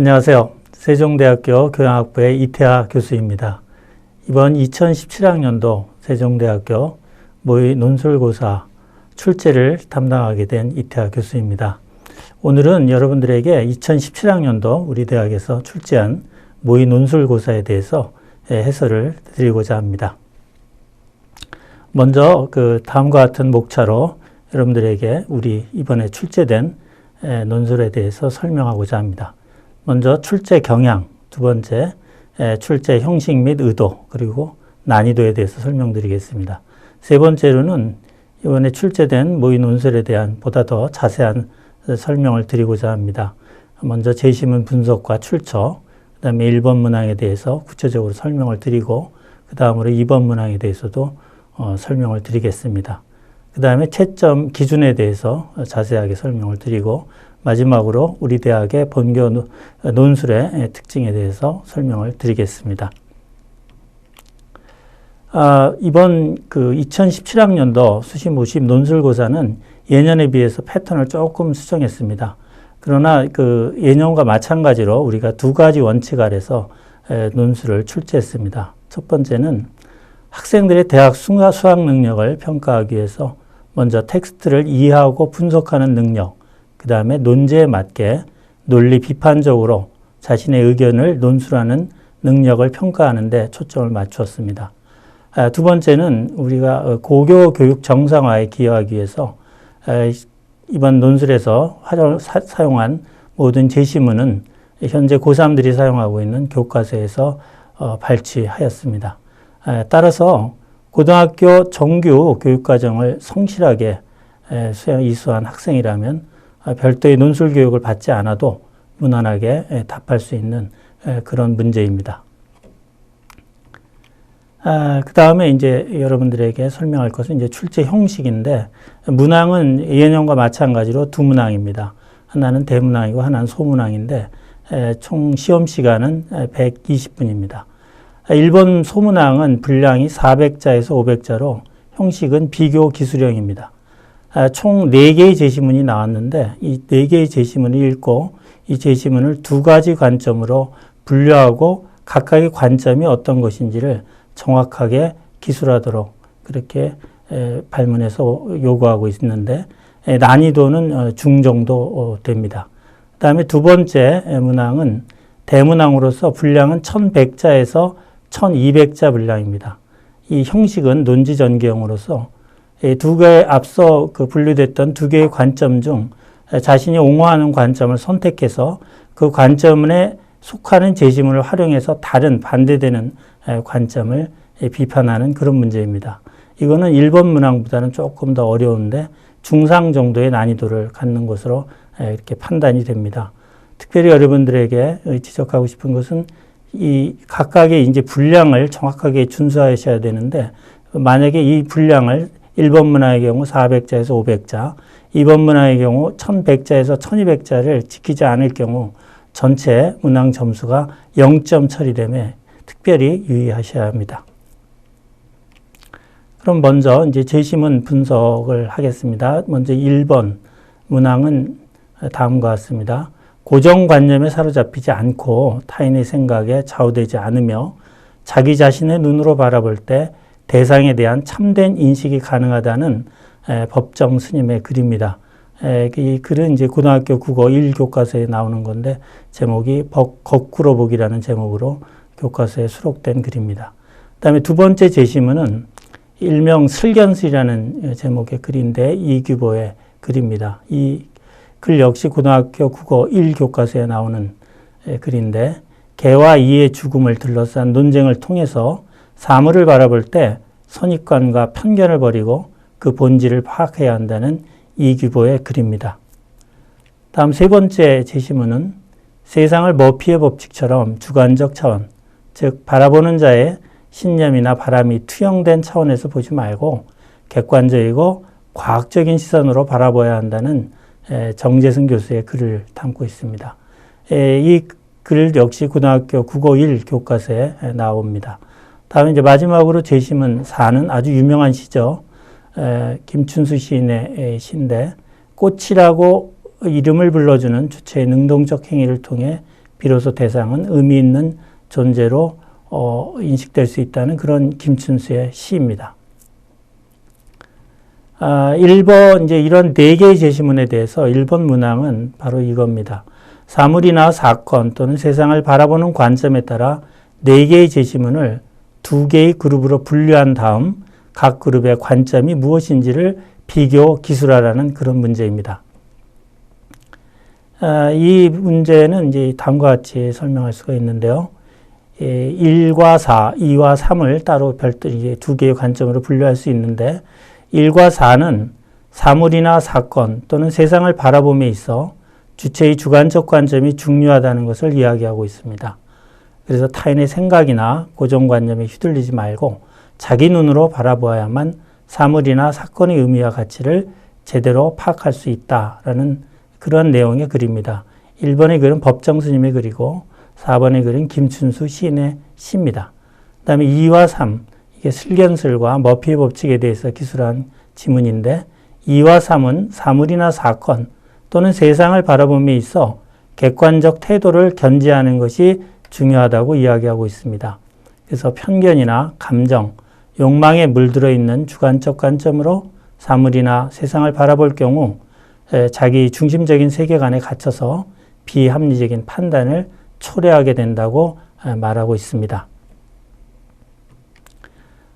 안녕하세요. 세종대학교 교양학부의 이태하 교수입니다. 이번 2017학년도 세종대학교 모의 논술고사 출제를 담당하게 된 이태하 교수입니다. 오늘은 여러분들에게 2017학년도 우리 대학에서 출제한 모의 논술고사에 대해서 해설을 드리고자 합니다. 먼저 그 다음과 같은 목차로 여러분들에게 우리 이번에 출제된 논술에 대해서 설명하고자 합니다. 먼저 출제 경향, 두 번째 출제 형식 및 의도, 그리고 난이도에 대해서 설명드리겠습니다. 세 번째로는 이번에 출제된 모의 논술에 대한 보다 더 자세한 설명을 드리고자 합니다. 먼저 제시문 분석과 출처, 그 다음에 1번 문항에 대해서 구체적으로 설명을 드리고, 그 다음으로 2번 문항에 대해서도 어, 설명을 드리겠습니다. 그 다음에 채점 기준에 대해서 자세하게 설명을 드리고, 마지막으로 우리 대학의 본교 논술의 특징에 대해서 설명을 드리겠습니다. 아, 이번 그 2017학년도 수시 모집 논술고사는 예년에 비해서 패턴을 조금 수정했습니다. 그러나 그 예년과 마찬가지로 우리가 두 가지 원칙 아래서 논술을 출제했습니다. 첫 번째는 학생들의 대학 수학 능력을 평가하기 위해서 먼저 텍스트를 이해하고 분석하는 능력, 그 다음에 논제에 맞게 논리 비판적으로 자신의 의견을 논술하는 능력을 평가하는데 초점을 맞추었습니다. 아, 두 번째는 우리가 어, 고교 교육 정상화에 기여하기 위해서 이번 논술에서 사용한 모든 제시문은 현재 고3들이 사용하고 있는 교과서에서 어, 발췌하였습니다. 아, 따라서 고등학교 정규 교육과정을 성실하게 이수한 학생이라면 아, 별도의 논술 교육을 받지 않아도 무난하게 답할 수 있는 그런 문제입니다. 아, 그 다음에 이제 여러분들에게 설명할 것은 이제 출제 형식인데, 문항은 예년과 마찬가지로 두 문항입니다. 하나는 대문항이고 하나는 소문항인데, 에, 총 시험 시간은 120분입니다. 1번 소문항은 분량이 400자에서 500자로 형식은 비교 기술형입니다. 아, 총 4개의 제시문이 나왔는데, 이 4개의 제시문을 읽고 이 제시문을 두 가지 관점으로 분류하고 각각의 관점이 어떤 것인지를 정확하게 기술하도록 그렇게 발문해서 요구하고 있는데 난이도는 어, 중정도 어, 됩니다. 그 다음에 두 번째 문항은 대문항으로서 분량은 1100자에서 1200자 분량입니다. 이 형식은 논지 전개형으로서 두 개의 앞서 그 분류됐던 두 개의 관점 중 자신이 옹호하는 관점을 선택해서 그 관점에 속하는 제시문을 활용해서 다른 반대되는 관점을 비판하는 그런 문제입니다. 이거는 1번 문항보다는 조금 더 어려운데 중상 정도의 난이도를 갖는 것으로 이렇게 판단이 됩니다. 특별히 여러분들에게 지적하고 싶은 것은 이 각각의 이제 분량을 정확하게 준수하셔야 되는데 만약에 이 분량을 1번 문항의 경우 400자에서 500자, 2번 문항의 경우 1100자에서 1200자를 지키지 않을 경우 전체 문항 점수가 0점 처리됨에 특별히 유의하셔야 합니다. 그럼 먼저 이제 제시문 분석을 하겠습니다. 먼저 1번 문항은 다음과 같습니다. 고정관념에 사로잡히지 않고 타인의 생각에 좌우되지 않으며 자기 자신의 눈으로 바라볼 때 대상에 대한 참된 인식이 가능하다는 법정 스님의 글입니다. 이 글은 이제 고등학교 국어 1 교과서에 나오는 건데 제목이 거꾸로 보기라는 제목으로 교과서에 수록된 글입니다. 그 다음에 두 번째 제시문은 일명 슬견슬이라는 제목의 글인데 이규보의 글입니다. 이 글 역시 고등학교 국어 1 교과서에 나오는 글인데 개와 이의 죽음을 둘러싼 논쟁을 통해서 사물을 바라볼 때 선입관과 편견을 버리고 그 본질을 파악해야 한다는 이규보의 글입니다. 다음 세 번째 제시문은 세상을 머피의 법칙처럼 주관적 차원, 즉 바라보는 자의 신념이나 바람이 투영된 차원에서 보지 말고 객관적이고 과학적인 시선으로 바라봐야 한다는 정재승 교수의 글을 담고 있습니다. 이 글 역시 고등학교 국어 1 교과서에 나옵니다. 다음 이제 마지막으로 제시문 4는 아주 유명한 시죠. 김춘수 시인의 시인데 꽃이라고 이름을 불러주는 주체의 능동적 행위를 통해 비로소 대상은 의미 있는 존재로 어, 인식될 수 있다는 그런 김춘수의 시입니다. 아, 1번, 이제 이런 네 개의 제시문에 대해서 1번 문항은 바로 이겁니다. 사물이나 사건 또는 세상을 바라보는 관점에 따라 네 개의 제시문을 두 개의 그룹으로 분류한 다음 각 그룹의 관점이 무엇인지를 비교 기술하라는 그런 문제입니다. 아, 이 문제는 이제 다음과 같이 설명할 수가 있는데요. 1과 4, 2와 3을 따로 별도로 두 개의 관점으로 분류할 수 있는데 1과 4는 사물이나 사건 또는 세상을 바라봄에 있어 주체의 주관적 관점이 중요하다는 것을 이야기하고 있습니다. 그래서 타인의 생각이나 고정관념에 휘둘리지 말고 자기 눈으로 바라보아야만 사물이나 사건의 의미와 가치를 제대로 파악할 수 있다라는 그런 내용의 글입니다. 1번의 글은 법정스님의 글이고 4번의 글은 김춘수 시인의 시입니다. 그 다음에 2와 3, 이게 슬견슬과 머피의 법칙에 대해서 기술한 지문인데 2와 3은 사물이나 사건 또는 세상을 바라봄에 있어 객관적 태도를 견지하는 것이 중요하다고 이야기하고 있습니다. 그래서 편견이나 감정, 욕망에 물들어 있는 주관적 관점으로 사물이나 세상을 바라볼 경우 자기 중심적인 세계관에 갇혀서 비합리적인 판단을 초래하게 된다고 말하고 있습니다.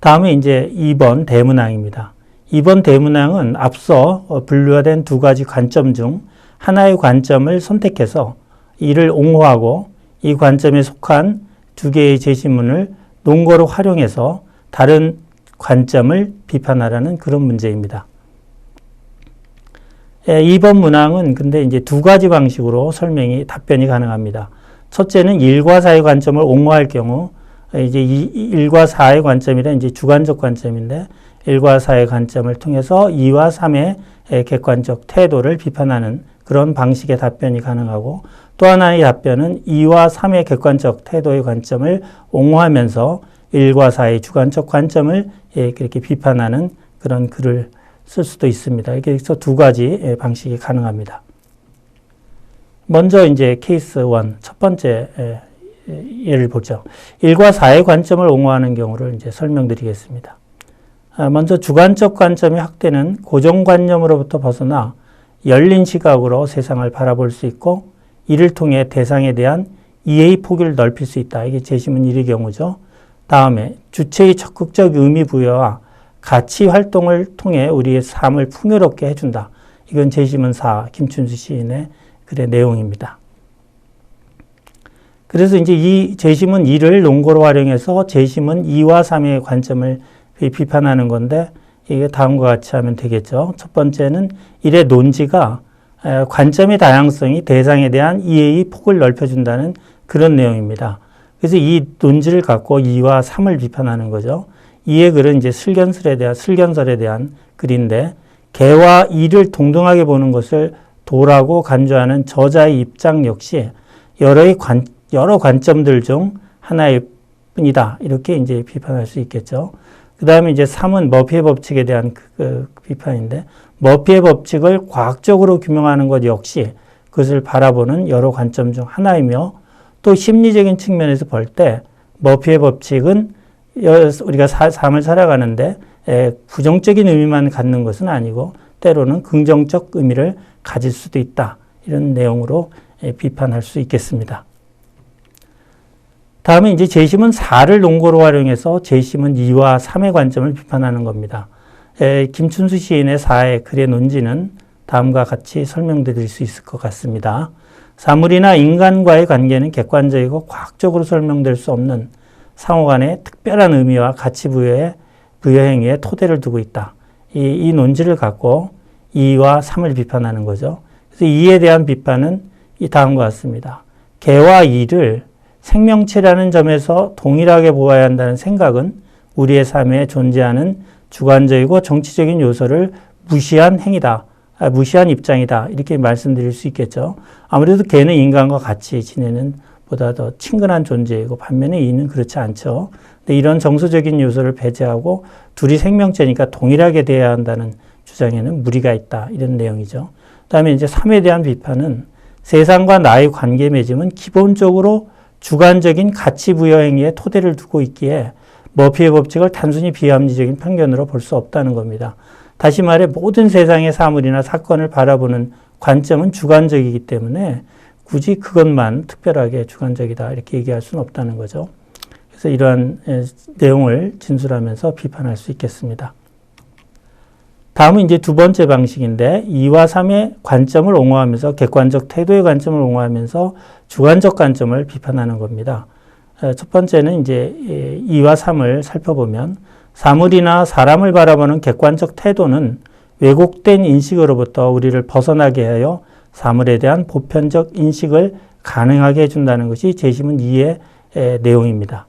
다음에 이제 2번 대문항입니다. 2번 대문항은 앞서 분류화된 두 가지 관점 중 하나의 관점을 선택해서 이를 옹호하고 이 관점에 속한 두 개의 제시문을 논거로 활용해서 다른 관점을 비판하라는 그런 문제입니다. 2번 문항은 근데 이제 두 가지 방식으로 설명이, 답변이 가능합니다. 첫째는 1과 4의 관점을 옹호할 경우 이제 1과 4의 관점이라 이제 주관적 관점인데 1과 4의 관점을 통해서 2와 3의 객관적 태도를 비판하는 그런 방식의 답변이 가능하고 또 하나의 답변은 2와 3의 객관적 태도의 관점을 옹호하면서 1과 4의 주관적 관점을 예, 그렇게 비판하는 그런 글을 쓸 수도 있습니다. 이렇게 해서 두 가지 예, 방식이 가능합니다. 먼저 이제 케이스 1, 첫 번째 예, 예를 보죠. 1과 4의 관점을 옹호하는 경우를 이제 설명드리겠습니다. 아, 먼저 주관적 관점이 확대는 고정관념으로부터 벗어나 열린 시각으로 세상을 바라볼 수 있고 이를 통해 대상에 대한 이해의 폭을 넓힐 수 있다. 이게 제시문 1의 경우죠. 다음에 주체의 적극적 의미 부여와 가치 활동을 통해 우리의 삶을 풍요롭게 해준다. 이건 제시문 4 김춘수 시인의 글의 내용입니다. 그래서 이제 이 제시문 2를 논거로 활용해서 제시문 2와 3의 관점을 비판하는 건데 이게 다음과 같이 하면 되겠죠. 첫 번째는 일의 논지가 관점의 다양성이 대상에 대한 이해의 폭을 넓혀준다는 그런 내용입니다. 그래서 이 논지를 갖고 2와 3을 비판하는 거죠. 이의 글은 이제 슬견설에 대한, 슬견설에 대한 글인데, 개와 이를 동등하게 보는 것을 도라고 간주하는 저자의 입장 역시 여러의 관, 여러 관점들 중 하나일 뿐이다. 이렇게 이제 비판할 수 있겠죠. 그 다음에 이제 3은 머피의 법칙에 대한 그, 그 비판인데, 머피의 법칙을 과학적으로 규명하는 것 역시 그것을 바라보는 여러 관점 중 하나이며, 또 심리적인 측면에서 볼 때, 머피의 법칙은 우리가 삶을 살아가는데 부정적인 의미만 갖는 것은 아니고, 때로는 긍정적 의미를 가질 수도 있다. 이런 내용으로 비판할 수 있겠습니다. 다음에 이제 재심은 4를 논거로 활용해서 재심은 2와 3의 관점을 비판하는 겁니다. 에, 김춘수 시인의 4의 글의 논지는 다음과 같이 설명드릴 수 있을 것 같습니다. 사물이나 인간과의 관계는 객관적이고 과학적으로 설명될 수 없는 상호 간의 특별한 의미와 가치 부여의 부여 행위에 토대를 두고 있다. 이, 이 논지를 갖고 2와 3을 비판하는 거죠. 그래서 2에 대한 비판은 이 다음과 같습니다. 개와 이를 생명체라는 점에서 동일하게 보아야 한다는 생각은 우리의 삶에 존재하는 주관적이고 정치적인 요소를 무시한 행위다. 아, 무시한 입장이다. 이렇게 말씀드릴 수 있겠죠. 아무래도 개는 인간과 같이 지내는 보다 더 친근한 존재이고 반면에 이는 그렇지 않죠. 근데 이런 정서적인 요소를 배제하고 둘이 생명체니까 동일하게 대해야 한다는 주장에는 무리가 있다. 이런 내용이죠. 그 다음에 이제 3에 대한 비판은 세상과 나의 관계 맺음은 기본적으로 주관적인 가치 부여 행위에 토대를 두고 있기에 머피의 법칙을 단순히 비합리적인 편견으로 볼 수 없다는 겁니다. 다시 말해 모든 세상의 사물이나 사건을 바라보는 관점은 주관적이기 때문에 굳이 그것만 특별하게 주관적이다 이렇게 얘기할 수는 없다는 거죠. 그래서 이러한 내용을 진술하면서 비판할 수 있겠습니다. 다음은 이제 두 번째 방식인데 2와 3의 관점을 옹호하면서 객관적 태도의 관점을 옹호하면서 주관적 관점을 비판하는 겁니다. 첫 번째는 이제 2와 3을 살펴보면 사물이나 사람을 바라보는 객관적 태도는 왜곡된 인식으로부터 우리를 벗어나게 하여 사물에 대한 보편적 인식을 가능하게 해준다는 것이 제시문 2의 내용입니다.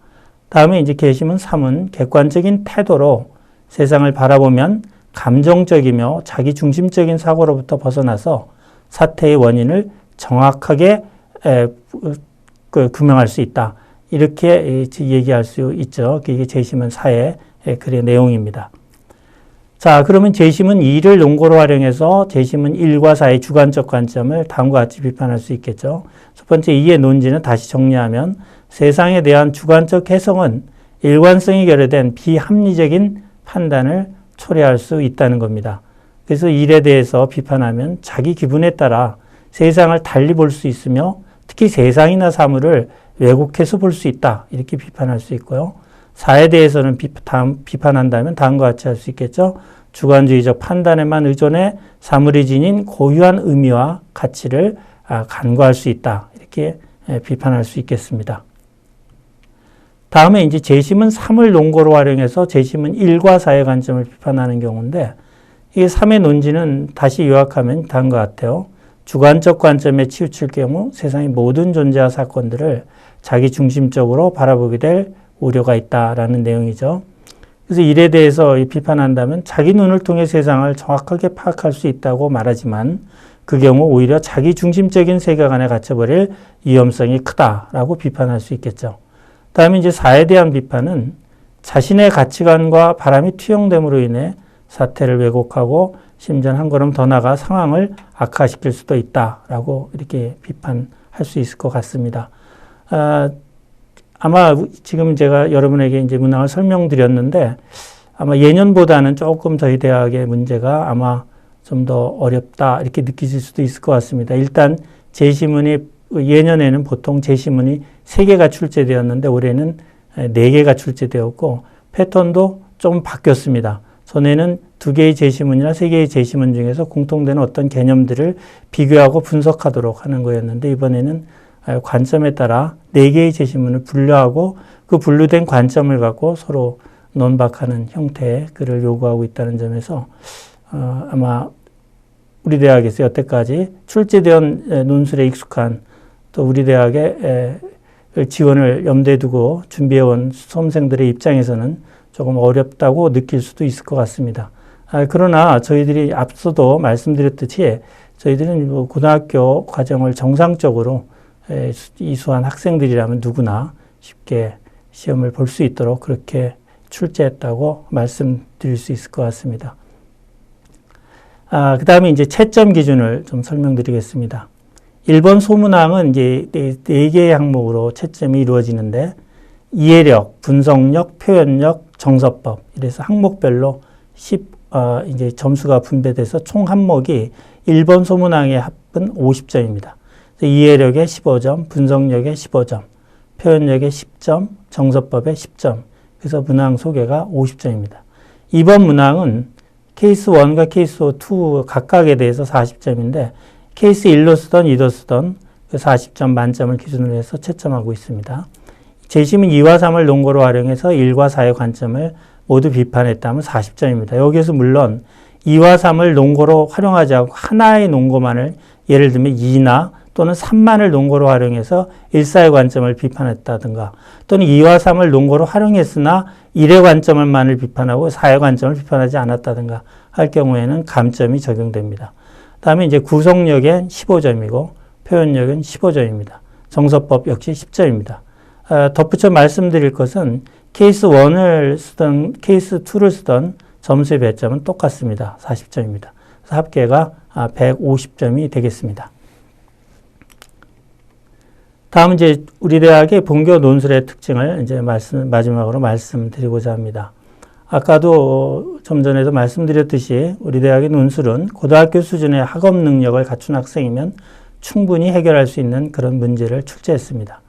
다음에 이제 계시문 3은 객관적인 태도로 세상을 바라보면 감정적이며 자기 중심적인 사고로부터 벗어나서 사태의 원인을 정확하게 그 규명할 수 있다. 이렇게 얘기할 수 있죠. 이게 제시문 4의 글의 내용입니다. 자, 그러면 제시문 2를 논거로 활용해서 제시문 1과 4의 주관적 관점을 다음과 같이 비판할 수 있겠죠. 첫 번째 2의 논지는 다시 정리하면 세상에 대한 주관적 해석은 일관성이 결여된 비합리적인 판단을 초래할 수 있다는 겁니다. 그래서 일에 대해서 비판하면 자기 기분에 따라 세상을 달리 볼 수 있으며 특히 세상이나 사물을 왜곡해서 볼 수 있다. 이렇게 비판할 수 있고요. 사에 대해서는 비판한다면 다음과 같이 할 수 있겠죠. 주관주의적 판단에만 의존해 사물이 지닌 고유한 의미와 가치를 아, 간과할 수 있다. 이렇게 비판할 수 있겠습니다. 다음에 이제 재심은 3을 논거로 활용해서 재심은 1과 4의 관점을 비판하는 경우인데 이게 3의 논지는 다시 요약하면 다음과 같아요. 주관적 관점에 치우칠 경우 세상의 모든 존재와 사건들을 자기 중심적으로 바라보게 될 우려가 있다라는 내용이죠. 그래서 일에 대해서 비판한다면 자기 눈을 통해 세상을 정확하게 파악할 수 있다고 말하지만 그 경우 오히려 자기 중심적인 세계관에 갇혀버릴 위험성이 크다라고 비판할 수 있겠죠. 다음에 이제 사에 대한 비판은 자신의 가치관과 바람이 투영됨으로 인해 사태를 왜곡하고 심지어 한 걸음 더 나가 상황을 악화시킬 수도 있다라고 이렇게 비판할 수 있을 것 같습니다. 아, 아마 지금 제가 여러분에게 이제 문항을 설명드렸는데 아마 예년보다는 조금 저희 대학의 문제가 아마 좀 더 어렵다 이렇게 느끼실 수도 있을 것 같습니다. 일단 제시문이 예년에는 보통 제시문이 3개가 출제되었는데 올해는 4개가 출제되었고 패턴도 좀 바뀌었습니다. 전에는 두 개의 제시문이나 세 개의 제시문 중에서 공통되는 어떤 개념들을 비교하고 분석하도록 하는 거였는데 이번에는 관점에 따라 네 개의 제시문을 분류하고 그 분류된 관점을 갖고 서로 논박하는 형태의 글을 요구하고 있다는 점에서 어, 아마 우리 대학에서 여태까지 출제된 논술에 익숙한 또 우리 대학의 지원을 염두에 두고 준비해온 수험생들의 입장에서는 조금 어렵다고 느낄 수도 있을 것 같습니다. 아, 그러나 저희들이 앞서도 말씀드렸듯이 저희들은 뭐 고등학교 과정을 정상적으로 이수한 학생들이라면 누구나 쉽게 시험을 볼 수 있도록 그렇게 출제했다고 말씀드릴 수 있을 것 같습니다. 아, 그 다음에 이제 채점 기준을 좀 설명드리겠습니다. 1번 소문항은 이제 네, 네 개의 항목으로 채점이 이루어지는데 이해력, 분석력, 표현력, 정서법 이래서 항목별로 10 어, 이제 점수가 분배돼서 총 항목이 1번 소문항의 합은 50점입니다. 이해력에 15점, 분석력에 15점, 표현력에 10점, 정서법에 10점. 그래서 문항 소개가 50점입니다. 2번 문항은 케이스 1과 케이스 2 각각에 대해서 40점인데 케이스 1로 쓰던 2로 쓰던 그 40점 만점을 기준으로 해서 채점하고 있습니다. 재심은 2와 3을 논거로 활용해서 1과 4의 관점을 모두 비판했다면 40점입니다. 여기에서 물론 2와 3을 논거로 활용하지 않고 하나의 논거만을 예를 들면 2나 또는 3만을 논거로 활용해서 1, 4의 관점을 비판했다든가 또는 2와 3을 논거로 활용했으나 1의 관점을만을 비판하고 4의 관점을 비판하지 않았다든가 할 경우에는 감점이 적용됩니다. 다음에 이제 구성력엔 15점이고 표현력은 15점입니다. 정서법 역시 10점입니다. 어, 덧붙여 말씀드릴 것은 케이스 1을 쓰던 케이스 2를 쓰던 점수의 배점은 똑같습니다. 40점입니다. 합계가 150점이 아, 되겠습니다. 다음 이제 우리 대학의 본교 논술의 특징을 이제 말씀, 마지막으로 말씀드리고자 합니다. 아까도 좀 전에도 말씀드렸듯이 우리 대학의 논술은 고등학교 수준의 학업 능력을 갖춘 학생이면 충분히 해결할 수 있는 그런 문제를 출제했습니다.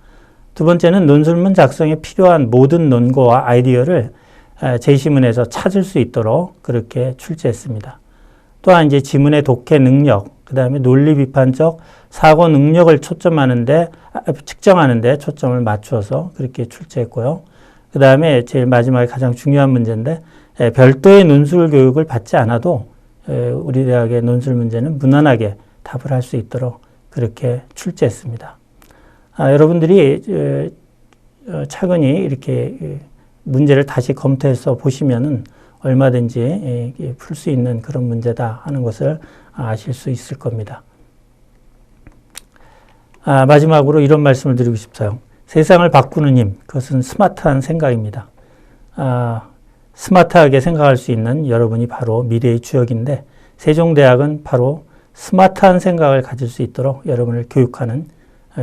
두 번째는 논술문 작성에 필요한 모든 논거와 아이디어를 제시문에서 찾을 수 있도록 그렇게 출제했습니다. 또한 이제 지문의 독해 능력, 그 다음에 논리 비판적 사고 능력을 초점하는데 측정하는데 초점을 맞추어서 그렇게 출제했고요. 그 다음에 제일 마지막에 가장 중요한 문제인데 별도의 논술 교육을 받지 않아도 우리 대학의 논술 문제는 무난하게 답을 할 수 있도록 그렇게 출제했습니다. 아, 여러분들이 어, 차근히 이렇게 문제를 다시 검토해서 보시면은 얼마든지 풀 수 있는 그런 문제다 하는 것을 아실 수 있을 겁니다. 아, 마지막으로 이런 말씀을 드리고 싶어요. 세상을 바꾸는 힘, 그것은 스마트한 생각입니다. 아, 스마트하게 생각할 수 있는 여러분이 바로 미래의 주역인데, 세종대학은 바로 스마트한 생각을 가질 수 있도록 여러분을 교육하는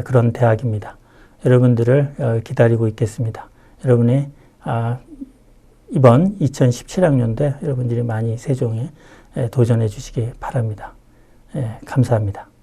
그런 대학입니다. 여러분들을 어, 기다리고 있겠습니다. 여러분의 아, 이번 2017학년도에 여러분들이 많이 세종에 도전해 주시기 바랍니다. 감사합니다.